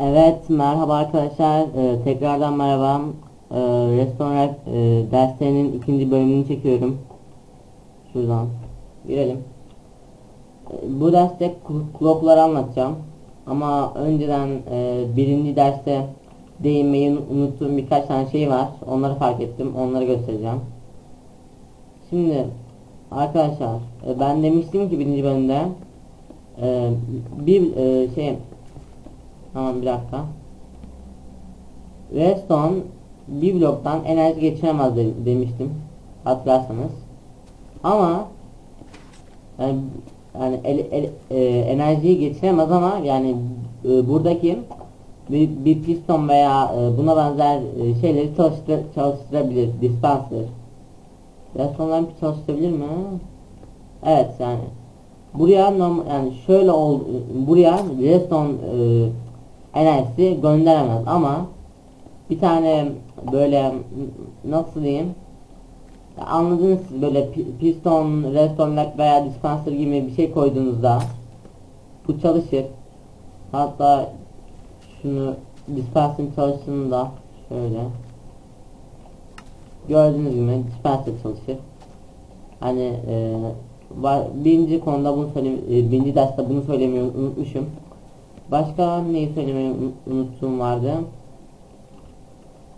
Evet, merhaba arkadaşlar. Ee, tekrardan merhaba. Ee, restoran e, derslerinin ikinci bölümünü çekiyorum. Şuradan girelim. Ee, bu derste kl- klopları anlatacağım. Ama önceden e, birinci derste değinmeyi un- unuttuğum birkaç tane şey var. Onları fark ettim. Onları göstereceğim. Şimdi arkadaşlar e, ben demiştim ki birinci bölümde e, bir e, şey Tamam bir dakika. Redstone bir bloktan enerji geçiremez de- demiştim. Hatırlarsanız. Ama yani, yani el- el- e, enerjiyi geçiremez ama yani e, buradaki bir, bir piston veya e, buna benzer e, şeyleri çalıştır, çalıştırabilir. Dispenser. Redstone'dan bir çalıştırabilir mi? Evet yani buraya yani şöyle ol buraya redstone e, enerjisi gönderemez ama bir tane böyle nasıl diyeyim ya anladınız böyle pi- piston, redstone veya dispenser gibi bir şey koyduğunuzda bu çalışır. Hatta şunu dispenser'ın çalıştığını da şöyle gördüğünüz gibi dispenser çalışır. Hani e, var, birinci konuda bunu söyleyeyim, e, birinci derste bunu söylemeyi unutmuşum. Başka neyi söylemeyi un- unuttuğum vardı.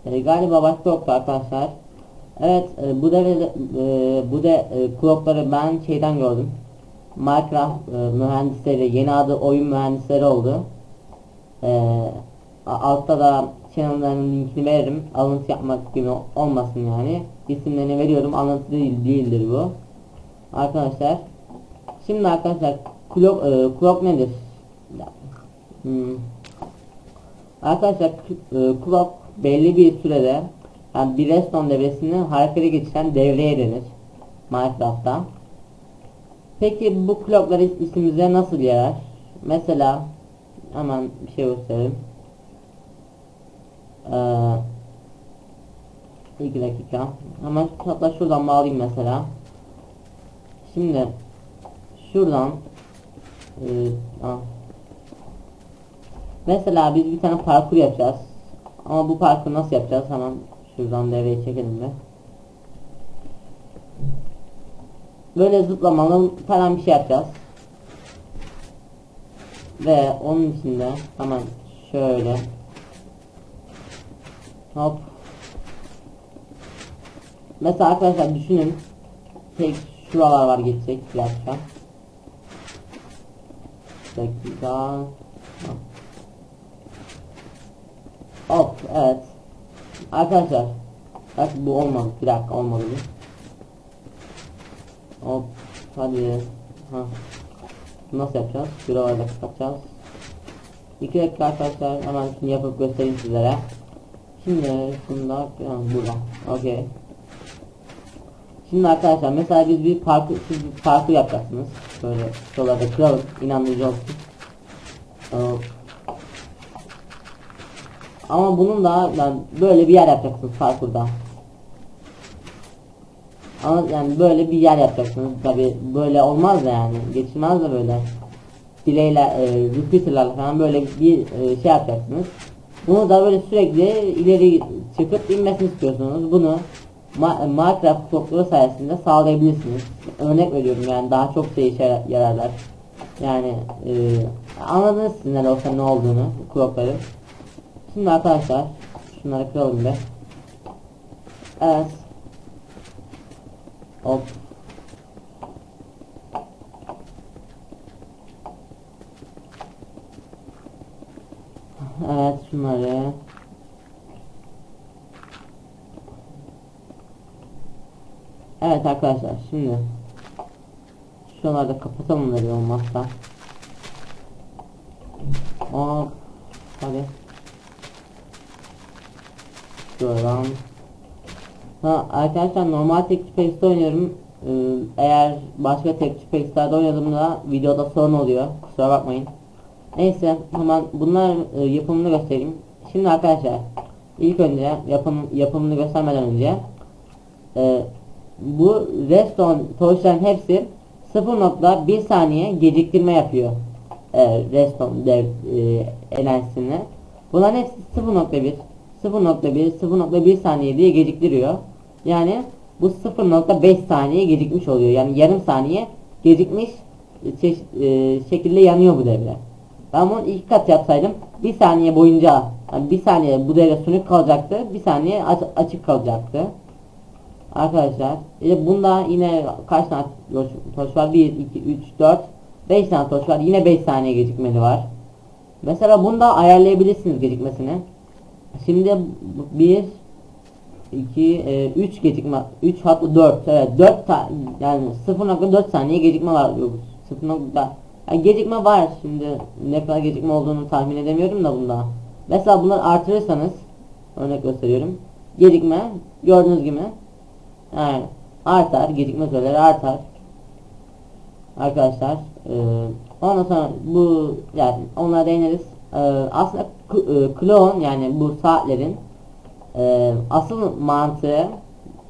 E, galiba başka yoktu arkadaşlar. Evet e, bu da e, bu da e, klopları ben şeyden gördüm. Minecraft e, mühendisleri yeni adı oyun mühendisleri oldu. E, altta da channel'ların linkini veririm. Alıntı yapmak gibi olmasın yani. İsimlerini veriyorum. Alıntı değil, değildir bu. Arkadaşlar. Şimdi arkadaşlar clock, e, clock nedir? Hmm. Arkadaşlar k- e, clock belli bir sürede yani bir redstone devresini harekete geçiren devreye denir Minecraft'ta. Peki bu clocklar is- ismimize nasıl yarar? Mesela hemen bir şey göstereyim. Ee, iki dakika. Hemen hatta şuradan bağlayayım mesela. Şimdi şuradan e, ah, Mesela biz bir tane parkur yapacağız. Ama bu parkur nasıl yapacağız? Hemen şuradan devreye çekelim bir. Böyle zıplamalı falan bir şey yapacağız. Ve onun içinde hemen şöyle hop Mesela arkadaşlar düşünün tek şuralar var geçecek bir dakika. Dakika. Hop evet. Arkadaşlar. Bak bu olmadı. Bir dakika olmadı bu. Hop. Hadi. Ha. Nasıl yapacağız? Şuralarda kapatacağız. İki dakika arkadaşlar. Hemen şunu yapıp göstereyim sizlere. Şimdi şunda ha, burada. Okey. Şimdi arkadaşlar mesela biz bir parkur siz bir parkur yapacaksınız. Böyle şuralarda kıralım. inandırıcı olsun. Hop. Ama bunun da yani böyle bir yer yapacaksınız parkurda. Ama yani böyle bir yer yapacaksınız. Tabi böyle olmaz da yani. Geçilmez de böyle. Dileyle, e, falan böyle bir e, şey yapacaksınız. Bunu da böyle sürekli ileri çıkıp inmesini istiyorsunuz. Bunu Ma Minecraft blokları sayesinde sağlayabilirsiniz. Örnek veriyorum yani daha çok şey işe yararlar. Yani e, anladınız siz ne olsa ne olduğunu blokları. Şimdi arkadaşlar şunları kıralım be. Evet. Hop. Evet şunları. Evet arkadaşlar şimdi şunları da kapatalım bir olmazsa. Hop. Hadi. Şuradan. Ha arkadaşlar normal tek Space'de oynuyorum. Ee, eğer başka tek Space'lerde oynadığımda videoda sorun oluyor. Kusura bakmayın. Neyse hemen bunlar e, yapımını göstereyim. Şimdi arkadaşlar ilk önce yapım yapımını göstermeden önce e, bu redstone torchların hepsi 0.1 saniye geciktirme yapıyor. E, redstone dev, e, enerjisini. Bunların hepsi 0.1 0.1 0.1 saniye diye geciktiriyor. Yani bu 0.5 saniye gecikmiş oluyor. Yani yarım saniye gecikmiş çeşit- e, şekilde yanıyor bu devre. Ben bunu iki kat yapsaydım bir saniye boyunca yani bir saniye bu devre sönük kalacaktı. Bir saniye aç- açık kalacaktı. Arkadaşlar e, bunda yine kaç tane toş var? 1, 2, 3, 4 5 tane toş var. Yine 5 saniye gecikmeli var. Mesela bunda ayarlayabilirsiniz gecikmesini. Şimdi 1 2 3 gecikme 3 hatta 4 evet 4 ta, yani 0.4 saniye gecikme var diyor. 0. Yani gecikme var şimdi ne kadar gecikme olduğunu tahmin edemiyorum da bunda. Mesela bunları artırırsanız örnek gösteriyorum. Gecikme gördüğünüz gibi yani artar gecikme süreleri artar. Arkadaşlar e, ondan sonra bu yani onlara değiniriz. E, aslında e, klon yani bu saatlerin e, asıl mantığı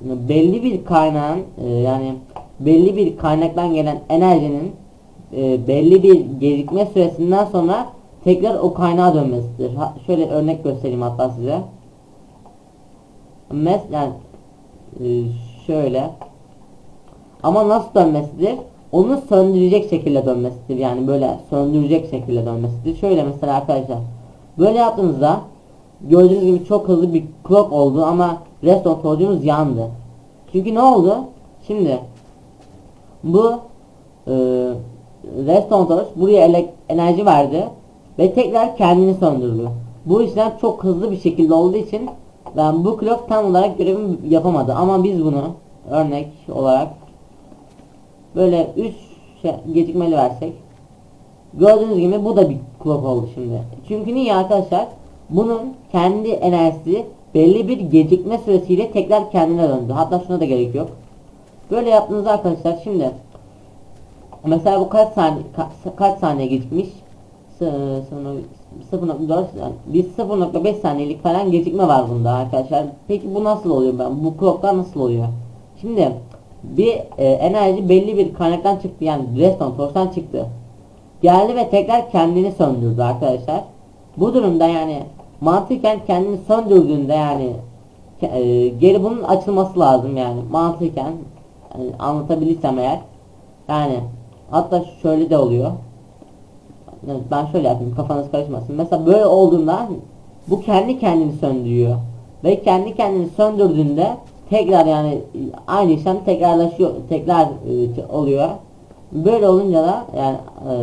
belli bir kaynağın e, yani belli bir kaynaktan gelen enerjinin e, belli bir gecikme süresinden sonra tekrar o kaynağa dönmesidir. Ha, şöyle örnek göstereyim hatta size. Mes yani e, şöyle ama nasıl dönmesidir? Onu söndürecek şekilde dönmesidir. Yani böyle söndürecek şekilde dönmesidir. Şöyle mesela arkadaşlar. Böyle yaptığınızda gördüğünüz gibi çok hızlı bir clock oldu ama redstone torcumuz yandı. Çünkü ne oldu? Şimdi bu e, redstone torch buraya enerji verdi ve tekrar kendini söndürdü. Bu işlem çok hızlı bir şekilde olduğu için ben bu clock tam olarak görevimi yapamadı ama biz bunu örnek olarak böyle 3 şey, gecikmeli versek gördüğünüz gibi bu da bir clock oldu şimdi. Çünkü niye arkadaşlar? Bunun kendi enerjisi belli bir gecikme süresiyle tekrar kendine döndü. Hatta şuna da gerek yok. Böyle yaptığınızda arkadaşlar şimdi mesela bu kaç saniye ka- kaç saniye sonra 0.4 yani bir 0.5 saniyelik falan gecikme var bunda arkadaşlar. Peki bu nasıl oluyor ben? Bu clocklar nasıl oluyor? Şimdi bir e, enerji belli bir kaynaktan çıktı yani redstone source'tan çıktı. Geldi ve tekrar kendini söndürdü arkadaşlar. Bu durumda yani mantıken kendini söndürdüğünde yani e, geri bunun açılması lazım yani. Mantıken yani anlatabilirsem eğer yani hatta şöyle de oluyor. Ben şöyle yapayım kafanız karışmasın. Mesela böyle olduğunda bu kendi kendini söndürüyor. Ve kendi kendini söndürdüğünde tekrar yani aynı işlem tekrarlaşıyor tekrar e, oluyor. Böyle olunca da yani e,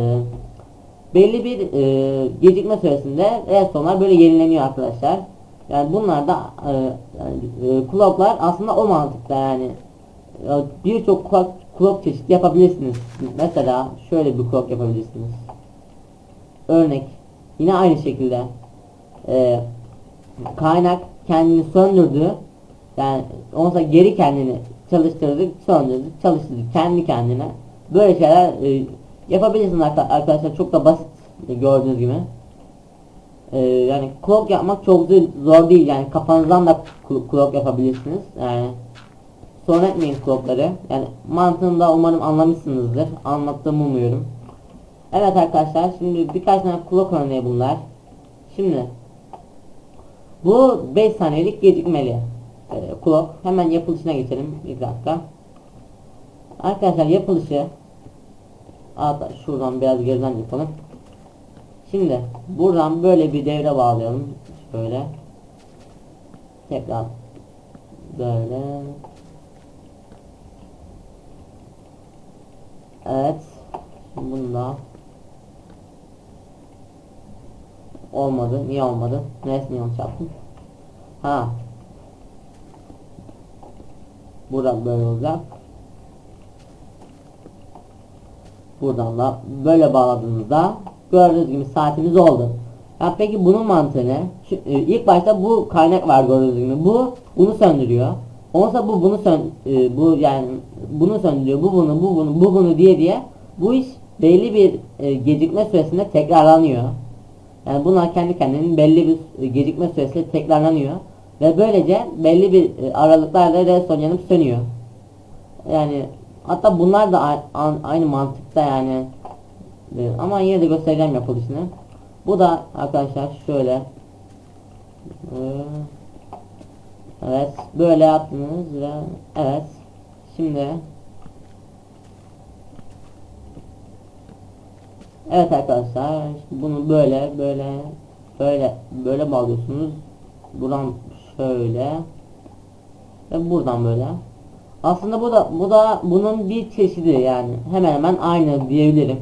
belli bir e, gecikme süresinde redstone'lar böyle yenileniyor arkadaşlar. Yani bunlar da e, yani, e, clock'lar aslında o mantıkta yani E, birçok clock, clock çeşit yapabilirsiniz. Mesela şöyle bir clock yapabilirsiniz. Örnek yine aynı şekilde e, kaynak kendini söndürdü yani onsa geri kendini çalıştırdı söndürdü çalıştırdı kendi kendine böyle şeyler e, yapabilirsiniz arka- arkadaşlar çok da basit gördüğünüz gibi. E, yani clock yapmak çok zor- değil yani kafanızdan da cl- clock yapabilirsiniz. Yani sorun etmeyin clockları. Yani mantığını da umarım anlamışsınızdır. Anlattığımı umuyorum. Evet arkadaşlar şimdi birkaç tane clock örneği bunlar. Şimdi bu 5 saniyelik gecikmeli e, clock. Hemen yapılışına geçelim bir dakika. Arkadaşlar yapılışı Hatta şuradan biraz geriden yapalım. Şimdi buradan böyle bir devre bağlayalım. Şöyle. Tekrar böyle. Evet. Bunda olmadı. Niye olmadı? Neresini yanlış yaptım? Ha. Buradan böyle olacak. Buradan da böyle bağladığınızda gördüğünüz gibi saatimiz oldu. Ya peki bunun mantığı ne? Şu, e, ilk başta bu kaynak var gördüğünüz gibi. Bu bunu söndürüyor. Onsa bu bunu sön e, bu yani bunu söndürüyor. Bu bunu bu bunu bu bunu diye diye bu iş belli bir e, gecikme süresinde tekrarlanıyor. Yani bunlar kendi kendinin belli bir gecikme süresiyle tekrarlanıyor ve böylece belli bir aralıklarla redstone yanıp sönüyor. Yani hatta bunlar da aynı mantıkta yani. E, ama yine de göstereceğim yapılışını. Bu da arkadaşlar şöyle. Ee, Evet böyle yaptınız ve evet. Şimdi Evet arkadaşlar bunu böyle böyle böyle böyle bağlıyorsunuz. Buradan şöyle ve buradan böyle aslında bu da bu da bunun bir çeşidi yani hemen hemen aynı diyebilirim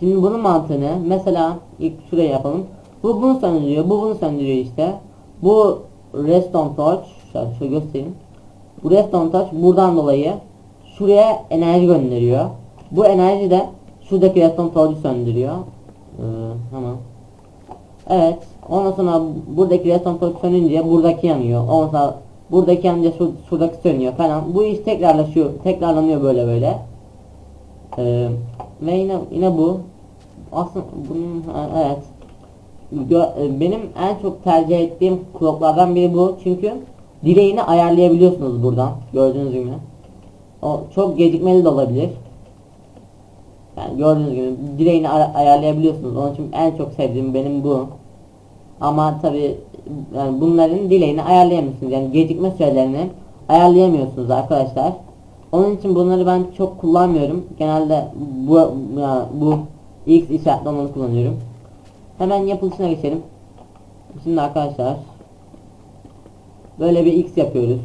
Şimdi bunun mantığını mesela ilk şuraya yapalım. Bu bunu söndürüyor, bu bunu söndürüyor işte. Bu redstone torch, şöyle, şöyle göstereyim. Bu redstone torch buradan dolayı şuraya enerji gönderiyor. Bu enerji de şuradaki redstone torch'u söndürüyor. Ee, tamam. Evet. Ondan sonra buradaki redstone torch sönünce buradaki yanıyor. Ondan sonra buradaki yanınca şu, şuradaki sönüyor falan. Bu iş tekrarlaşıyor, tekrarlanıyor böyle böyle. Ee, ve yine yine bu. Aslında bunun evet. E, benim en çok tercih ettiğim kloklardan biri bu. Çünkü direğini ayarlayabiliyorsunuz buradan gördüğünüz gibi. O çok gecikmeli de olabilir. Yani gördüğünüz gibi direğini ay- ayarlayabiliyorsunuz. Onun için en çok sevdiğim benim bu. Ama tabi yani bunların dileğini ayarlayamıyorsunuz yani gecikme sürelerini ayarlayamıyorsunuz arkadaşlar onun için bunları ben çok kullanmıyorum. Genelde bu ya, bu X işaretli olanı kullanıyorum. Hemen yapılışına geçelim. Şimdi arkadaşlar böyle bir X yapıyoruz.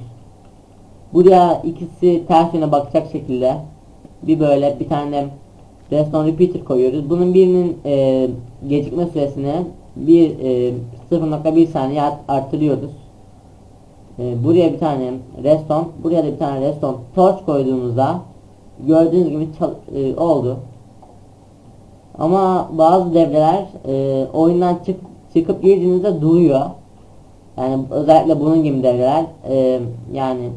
Buraya ikisi ters yöne bakacak şekilde bir böyle bir tane redstone repeater koyuyoruz. Bunun birinin e, gecikme süresini bir e, 0.1 saniye art- arttırıyoruz. Ee, buraya bir tane redstone, buraya da bir tane redstone torch koyduğumuzda gördüğünüz gibi e, oldu. Ama bazı devreler e, oyundan çık çıkıp girdiğinizde duruyor. Yani özellikle bunun gibi devreler e, yani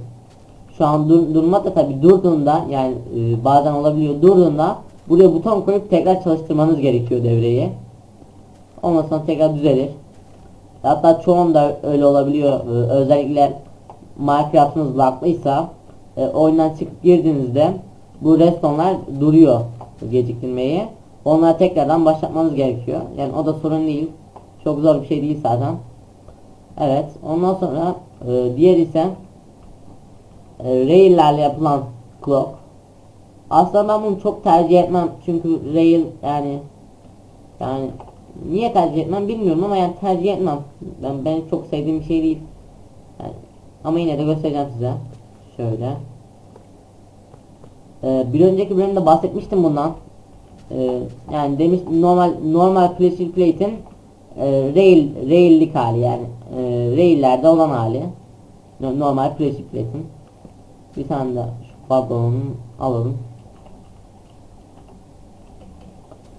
şu an dur durma da tabi durduğunda yani e, bazen olabiliyor durduğunda buraya buton koyup tekrar çalıştırmanız gerekiyor devreyi. Ondan sonra tekrar düzelir. Hatta çoğunda öyle olabiliyor. Ee, özellikle Minecraft'ınız laglıysa e, oyundan çıkıp girdiğinizde bu restonlar duruyor geciktirmeyi. Onları tekrardan başlatmanız gerekiyor. Yani o da sorun değil. Çok zor bir şey değil zaten. Evet. Ondan sonra e, diğer ise e, rail'lerle yapılan clock. Aslında ben bunu çok tercih etmem. Çünkü rail yani yani niye tercih etmem bilmiyorum ama yani tercih etmem. Ben ben çok sevdiğim bir şey değil. Yani, ama yine de göstereceğim size. Şöyle. Ee, bir önceki bölümde bahsetmiştim bundan. Ee, yani demiş normal normal pressure plate'in e, rail rail'lik hali yani e, rail'lerde olan hali. No- Normal pressure plate'in. Bir tane de şu vagonunu alalım.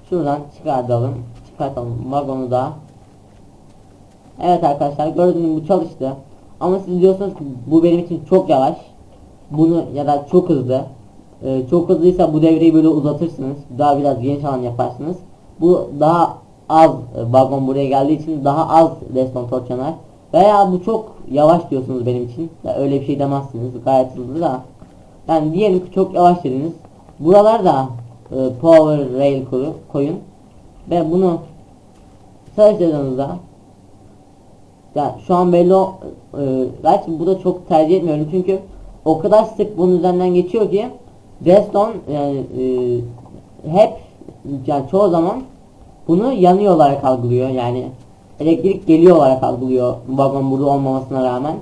Şuradan çıkartalım. Çıkartalım vagonu da. Evet arkadaşlar gördüğünüz gibi çalıştı. Ama siz diyorsunuz ki bu benim için çok yavaş. Bunu ya da çok hızlı. Ee, çok hızlıysa bu devreyi böyle uzatırsınız. Daha biraz geniş alan yaparsınız. Bu daha az e, vagon buraya geldiği için daha az reston torç yanar. Veya bu çok yavaş diyorsunuz benim için. Ya öyle bir şey demezsiniz. Gayet hızlı da. Yani diyelim ki çok yavaş dediniz. Buralarda e, power rail koyu, koyun. Ve bunu çalıştırdığınızda ya şu an belli o e, bu da çok tercih etmiyorum. Çünkü o kadar sık bunun üzerinden geçiyor ki redstone yani e, hep yani çoğu zaman bunu yanıyor olarak algılıyor. Yani elektrik geliyor olarak algılıyor vagon burada olmamasına rağmen.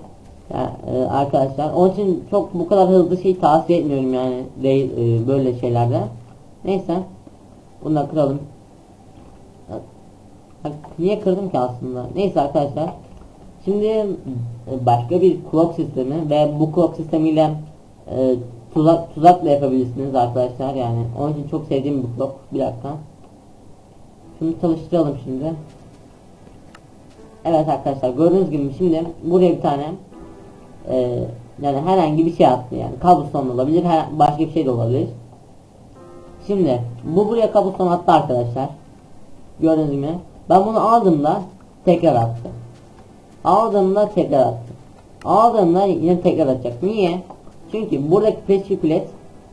Yani, e, arkadaşlar onun için çok bu kadar hızlı şey tavsiye etmiyorum yani değil e, böyle şeylerde. Neyse bunu da kıralım Niye kırdım ki aslında? Neyse arkadaşlar. Şimdi e, başka bir clock sistemi ve bu clock sistemiyle e, tuzak tuzakla yapabilirsiniz arkadaşlar yani. Onun için çok sevdiğim bir clock. Bir dakika. Şunu çalıştıralım şimdi. Evet arkadaşlar gördüğünüz gibi şimdi buraya bir tane e, yani herhangi bir şey attı yani kabloson olabilir her, başka bir şey de olabilir. Şimdi bu buraya kabloson attı arkadaşlar. Gördüğünüz gibi ben bunu aldığımda tekrar attı. Aldığımda tekrar attı. Aldığımda yine tekrar atacak. Niye? Çünkü buradaki plate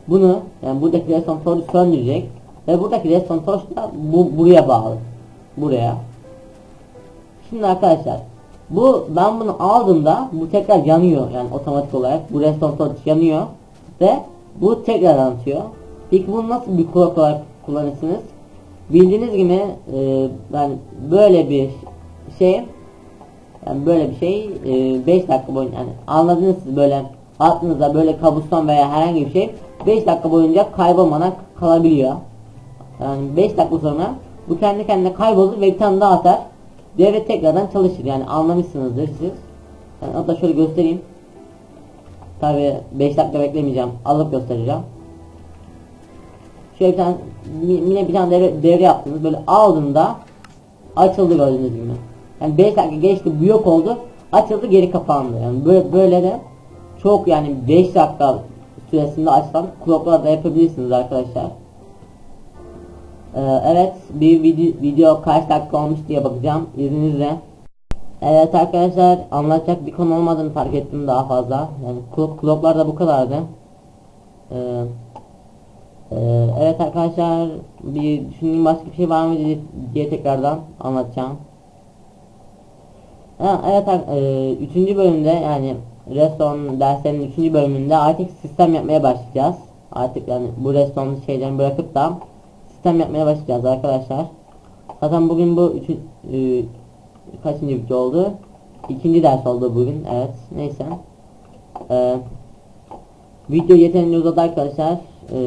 bunu yani buradaki torchu söndürecek ve buradaki torch da bu buraya bağlı. Buraya. Şimdi arkadaşlar Bu ben bunu aldığımda bu tekrar yanıyor yani otomatik olarak. Bu torch yanıyor ve bu tekrar atıyor. Peki bunu nasıl bir kulak olarak kullanırsınız? Bildiğiniz gibi e, ben böyle bir şey yani böyle bir şey 5 dakika boyunca yani anladınız siz böyle aklınızda böyle kabuston veya herhangi bir şey 5 dakika boyunca kaybolmadan kalabiliyor. Yani 5 dakika sonra bu kendi kendine kaybolur ve bir tane daha atar. Devre tekrardan çalışır yani anlamışsınızdır siz. Yani hatta şöyle göstereyim. Tabi 5 dakika beklemeyeceğim. Alıp göstereceğim. Şöyle bir tane yine bir tane devre, devre yaptınız. Böyle aldığında açıldı gördüğünüz gibi. Yani 5 dakika geçti bu yok oldu. Açıldı geri kapandı. Yani böyle, böyle de çok yani 5 dakika süresinde açılan kloklar da yapabilirsiniz arkadaşlar. Ee, evet bir video, video kaç dakika olmuş diye bakacağım izninizle. Evet arkadaşlar anlatacak bir konu olmadığını fark ettim daha fazla. Yani klok, kloklar da bu kadardı. Ee, e, evet arkadaşlar bir düşündüğüm başka bir şey var mı diye, diye tekrardan anlatacağım. Ha, evet e, üçüncü bölümde yani Reston derslerinin üçüncü bölümünde artık sistem yapmaya başlayacağız. Artık yani bu Reston şeylerini bırakıp da sistem yapmaya başlayacağız arkadaşlar. Zaten bugün bu üçün, e, kaçıncı video oldu? İkinci ders oldu bugün. Evet. Neyse. Ee, video yeterince uzadı arkadaşlar. Ee,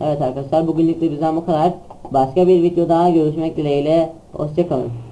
evet arkadaşlar bugünlük de bizden bu kadar. Başka bir videoda görüşmek dileğiyle. Hoşçakalın.